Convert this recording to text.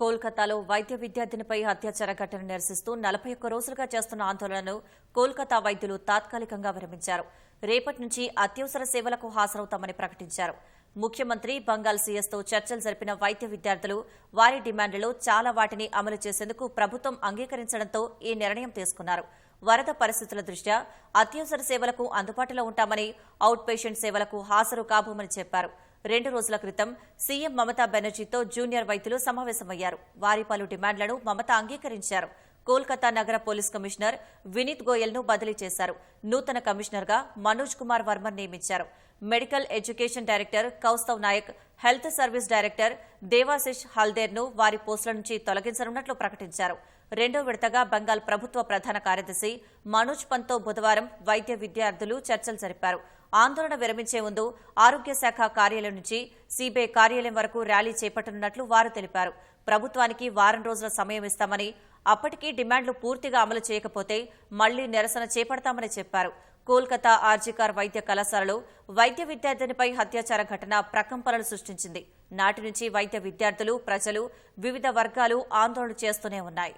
కోల్కతాలో వైద్య విద్యార్థినిపై అత్యాచార ఘటన నిరసిస్తూ నలభై ఒక్క రోజులుగా చేస్తున్న ఆందోళనను కోల్కతా వైద్యులు తాత్కాలికంగా విరమించారు. రేపటి నుంచి అత్యవసర సేవలకు హాజరవుతామని ప్రకటించారు. ముఖ్యమంత్రి బంగాల్ సీఎస్తో చర్చలు జరిపిన వైద్య విద్యార్థులు వారి డిమాండ్లలో చాలా వాటిని అమలు చేసేందుకు ప్రభుత్వం అంగీకరించడంతో ఈ నిర్ణయం తీసుకున్నారు. వరద పరిస్థితుల దృష్ట్యా అత్యవసర సేవలకు అందుబాటులో ఉంటామని అవుట్ పేషెంట్ సేవలకు హాజరు కాబోమని చెప్పారు. రెండు రోజుల క్రితం సీఎం మమతా బెనర్జీతో జూనియర్ వైద్యులు సమావేశమయ్యారు. వారి పలు డిమాండ్లను మమత అంగీకరించారు. కోల్కతా నగర పోలీస్ కమిషనర్ వినీత్ గోయల్ను బదిలీ చేశారు. నూతన కమిషనర్గా మనోజ్ కుమార్ వర్మ నియమించారు. Medical education director Kaustav Nayak health service director Debashish హల్దేర్ను వారి పోస్టుల నుంచి తొలగించనున్నట్లు ప్రకటించారు. రెండో విడతగా బంగాల్ ప్రభుత్వ ప్రధాన కార్యదర్శి మనోజ్ పంత్తో బుధవారం వైద్య విద్యార్థులు చర్చలు జరిపారు. ఆందోళన విరమించే ముందు ఆరోగ్య శాఖ కార్యాలయం నుంచి సీబీఐ కార్యాలయం వరకు ర్యాలీ చేపట్టనున్నట్లు వారు తెలిపారు. ప్రభుత్వానికి వారం రోజుల సమయం ఇస్తామని అప్పటికీ డిమాండ్లు పూర్తిగా అమలు చేయకపోతే మళ్ళీ నిరసన చేపడతామని చెప్పారు. కోల్కతా ఆర్జికార్ వైద్య కళాశాలలో వైద్య విద్యార్థినిపై అత్యాచార ఘటన ప్రకంపనలు సృష్టించింది. నాటి నుంచి వైద్య విద్యార్థులు ప్రజలు వివిధ వర్గాలు ఆందోళన చేస్తూనే ఉన్నాయి.